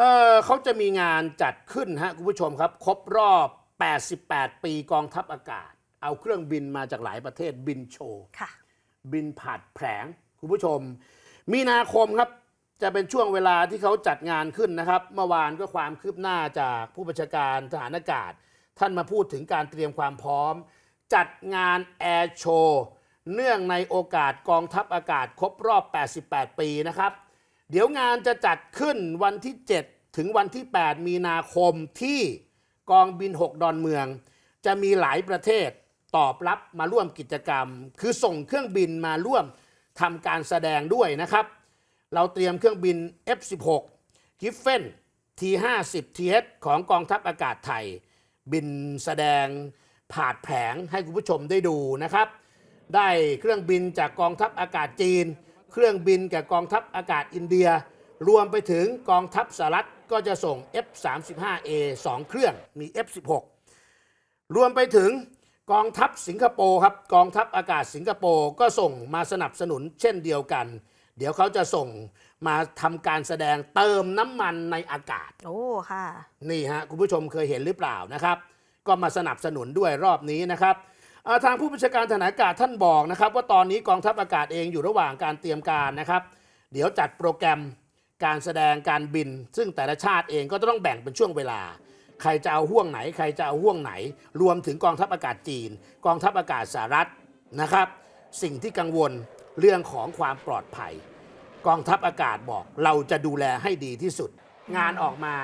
เออเขาจะมีงานจัดขึ้นฮะคุณผู้ชมครับ ครบรอบ 88 ปีกองทัพอากาศ เอาเครื่องบินมาจากหลายประเทศบินโชว์ค่ะ บินผ่านแผลงคุณผู้ชม มีนาคมครับจะเป็นช่วงเวลาที่เขาจัดงานขึ้นนะครับ เมื่อวานก็ความคืบหน้าจากผู้บัญชาการทหารอากาศ ท่านมาพูดถึงการเตรียมความพร้อม จัดงานแอร์โชว์เนื่องในโอกาสกองทัพอากาศครบรอบ 88 ปีนะครับ เดี๋ยวงานจะจัดขึ้นวันที่ 7 ถึงวันที่ 8 มีนาคมที่กองบิน 6 ดอนเมือง จะมีหลายประเทศตอบรับมาร่วมกิจกรรม คือส่งเครื่องบินมาร่วมทำการแสดงด้วยนะครับ เราเตรียมเครื่องบิน F16 กิฟเฟน T50 TH ของกองทัพอากาศไทย บินแสดงผ่าดแผงให้คุณผู้ชมได้ดูนะครับ ได้เครื่องบินจากกองทัพอากาศจีน เครื่องบินกับกองทัพอากาศอินเดีย รวมไปถึงกองทัพสหรัฐก็จะส่ง F35A 2 เครื่องมี F16 รวมไปถึงกองทัพสิงคโปร์ครับกองทัพอากาศสิงคโปร์ก็ส่งมาสนับสนุนเช่นเดียวกัน เดี๋ยวเขาจะส่งมาทำการแสดงเติมน้ำมันในอากาศ โอ้ค่ะ นี่ฮะ คุณผู้ชมเคยเห็นหรือเปล่านะครับ ก็มาสนับสนุนด้วยรอบนี้นะครับเอ่อ ทางผู้บัญชาการทหารอากาศท่านบอกนะครับ ว่าตอนนี้กองทัพอากาศเองอยู่ระหว่างการเตรียมการนะครับ เดี๋ยวจัดโปรแกรมการแสดงการบิน ซึ่งแต่ละชาติเองก็จะต้องแบ่งเป็นช่วงเวลา ใครจะเอาห่วงไหน ใครจะเอาห่วงไหน รวมถึงกองทัพอากาศจีน กองทัพอากาศสหรัฐนะครับ สิ่งที่กังวลเรื่องของความปลอดภัย กองทัพอากาศบอกเราจะดูแลให้ดีที่สุด งานออกมา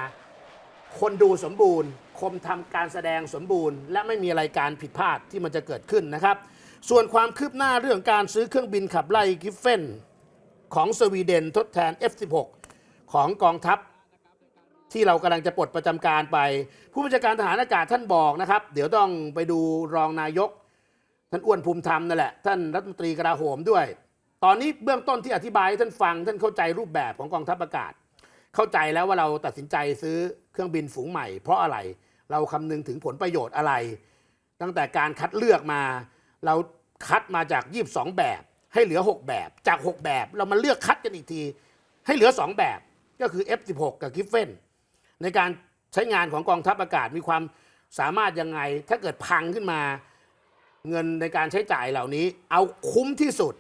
คนดูสมบูรณ์ คมทำการแสดงสมบูรณ์ และไม่มีอะไรการผิดพลาดที่มันจะเกิดขึ้นนะครับ ส่วนความคืบหน้าเรื่องการซื้อเครื่องบินขับไล่กิฟเฟนของสวีเดนทดแทน F16 ของกองทัพที่เรากำลังจะปลดประจำการไป ผู้บัญชาการทหารอากาศท่านบอกนะครับ เดี๋ยวต้องไปดูรองนายก ท่านอ้วนภูมิธรรมนั่นแหละ ท่านรัฐมนตรีกลาโหมด้วย ตอนนี้เบื้องต้นที่อธิบายให้ท่านฟังท่านเข้าใจรูปแบบของกองทัพอากาศ เข้าใจแล้วว่าเราตัดสินใจซื้อเครื่องบินฝูงใหม่ เพราะอะไรเราคำนึงถึงผลประโยชน์อะไร ตั้งแต่การคัดเลือกมา เราคัดมาจาก 22 แบบ ให้เหลือ 6 แบบจาก 6 แบบ เรามาเลือกคัดกันอีกที ให้เหลือ 2 แบบก็คือ F16 กับกิฟเฟนในการใช้งานของกองทัพอากาศมีความสามารถยังไง ถ้าเกิดพังขึ้นมา เงินในการใช้จ่ายเหล่านี้ เอาคุ้มที่สุด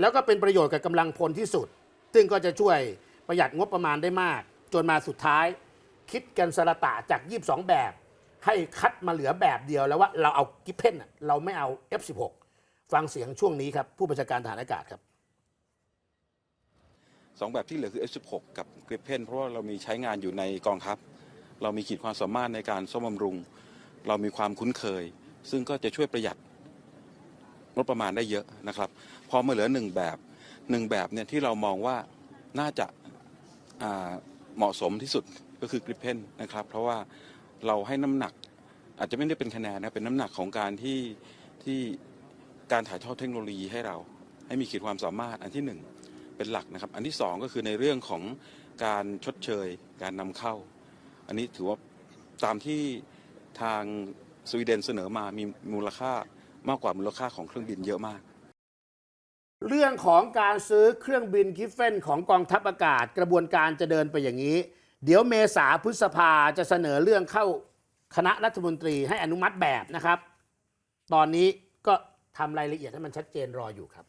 แล้วก็เป็นประโยชน์กับกำลังพลที่สุด ซึ่งก็จะช่วย ประหยัดงบประมาณได้มาก จนมาสุดท้าย คิดกันสระตะจาก 22 แบบ ให้คัดมาเหลือแบบเดียวแล้วว่าเราเอากิฟเพนเราไม่เอา F16 ฟังเสียงช่วงนี้ครับ ผู้บัญชาการทหารอากาศครับสองแบบที่เหลือคือ F16 กับ Gripen เพราะว่าเรามีใช้งานอยู่ในกองทัพ เรามีขีดความสามารถในการซ่อมบำรุง เรามีความคุ้นเคย ซึ่งก็จะช่วยประหยัดงบประมาณได้เยอะนะครับ พอมาเหลือหนึ่งแบบหนึ่งแบบเนี่ยที่เรามองว่าน่าจะ เหมาะสมที่สุดก็คือ Gripen นะครับ เพราะว่าเราให้น้ำหนักอาจจะไม่ได้เป็นคะแนนนะเป็นน้ำหนักของการที่ที่การถ่ายทอดเทคโนโลยีให้เรา ให้มีขีดความสามารถอันที่หนึ่งเป็นหลักนะครับ อันที่สองก็คือในเรื่องของการชดเชย การนำเข้า อันนี้ถือว่าตามที่ทางสวีเดนเสนอมามีมูลค่ามากกว่ามูลค่าของเครื่องบินเยอะมาก เรื่องของการซื้อเครื่องบินกิฟเฟนของกองทัพอากาศ กระบวนการจะเดินไปอย่างนี้ เดี๋ยวเมษาพฤษภาจะเสนอเรื่องเข้าคณะรัฐมนตรีให้อนุมัติแบบนะครับ ตอนนี้ก็ทำรายละเอียดให้มันชัดเจนรออยู่ครับ